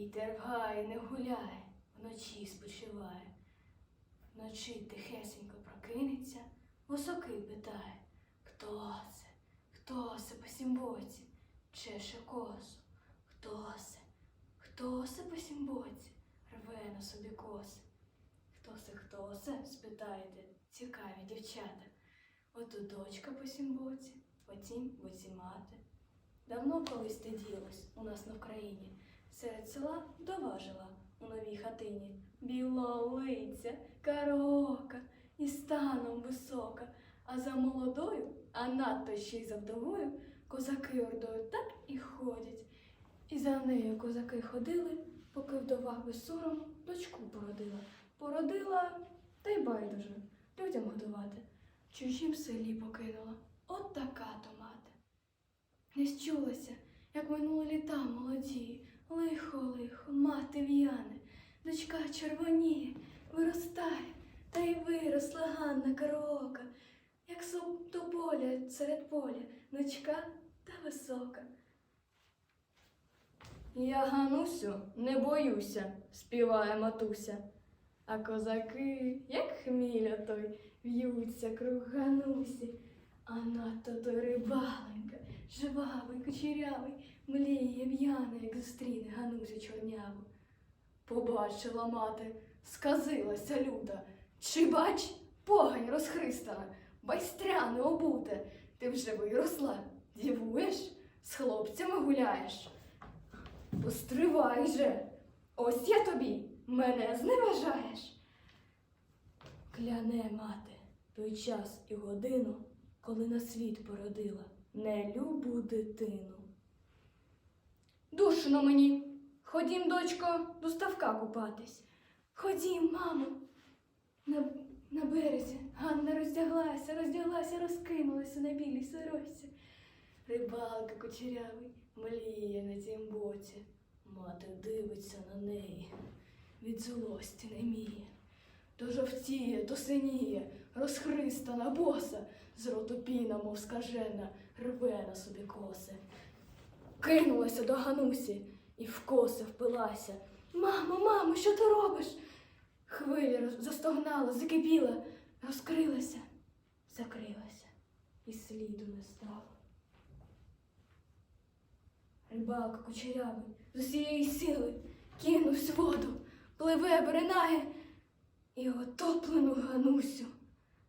Вітер в не гуляє, вночі спочиває. Вночі тихесенько прокинеться, високий питає, хто це, хто це по сім боці, чеше косу, хто це, хто це по сім боці, рве на собі коси. Хто це, хто це, спитаєте, цікаві дівчата. Ото дочка по сім боці, потім боці мати. Давно колись те ділось у нас на Вкраїні. Серед села вдова жила у новій хатині. Білолиця, караока і станом висока. А за молодою, а надто ще й за вдовою, козаки ордою так і ходять. І за нею козаки ходили, поки вдова без сорому дочку породила. Породила, та й байдуже, людям годувати. В чужім селі покинула. От така то мати. Не счулася, як минули літа молоді, лихо, лихо, мати в'яне, дочка червоніє, виростає, та й виросла Ганна караока, як суп до поля серед поля, дочка та висока. Я Ганусю не боюся, співає матуся. А козаки, як хміля той, в'ються круг Ганусі. А надто той рибаленька, жвавий, кучерявий, мліє в'яна, як зустріне Ганусю чорняву. Побачила мати, сказилася люта. Чи бач, погань розхристана, байстряне обуте, ти вже виросла, дівуєш, з хлопцями гуляєш. Постривай же, ось я тобі, мене зневажаєш. Кляне мати, той час і годину, коли на світ породила нелюбу дитину. Душно мені. Ходім, дочко, до ставка купатись. Ходім, мамо. На, на березі Ганна роздяглася, роздяглася, розкинулася на білій сорочці. Рибалка кучерявий мліє на тім боці. Мати дивиться на неї, від злості неміє. То жовтіє, то синіє, розхристана боса, з роту піна, мов скажена, рве на собі коси. Кинулася до Ганусі і в коси впилася. Мамо, мамо, що ти робиш? Хвиля застогнала, закипіла, розкрилася, закрилася, і сліду не стало. Рибалка кучерявий з усієї сили кинувсь воду, пливе, бринає і отоплену Ганусю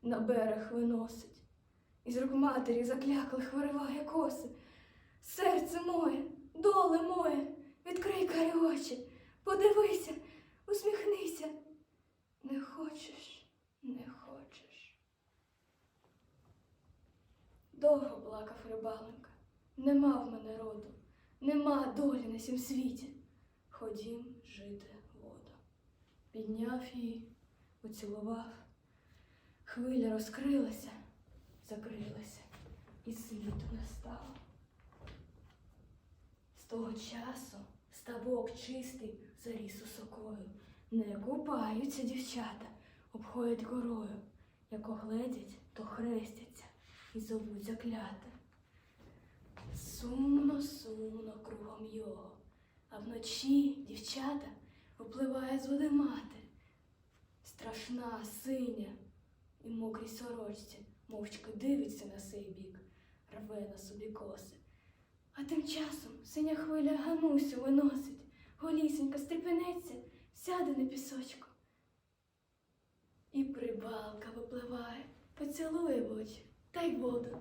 на берег виносить. Із рук матері закляклих вириває коси. Серце моє, доле моє, відкрий карі очі, подивися, усміхнися. Не хочеш, не хочеш. Довго плакав рибаленька, нема в мене роду, нема долі на сім світі. Ходім жити воду. Підняв її, поцілував. Хвиля розкрилася, закрилася, і сліду не. З того часу ставок чистий заріс осокою. Не купаються дівчата, обходять горою. Як огледять, то хрестяться і зовуть закляте. Сумно, сумно кругом його, а вночі дівчата випливає з води мати. Страшна, синя і мокрій сорочці, мовчки дивиться на сей бік, рве на собі коси. А тим часом синя хвиля Ганусю виносить, голісенька стріпенеться, сяде на пісочку. І прибалка випливає, поцілує в очі, та й воду,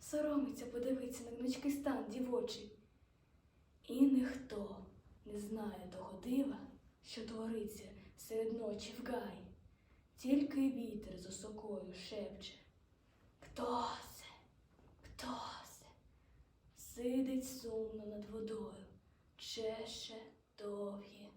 соромиться подивитися на гнучкий стан дівочий. І ніхто не знає того дива, що твориться серед ночі в гаї. Тільки вітер з осокою шепче. Хто це? Хто це? Сидить сумно над водою, чеше довгі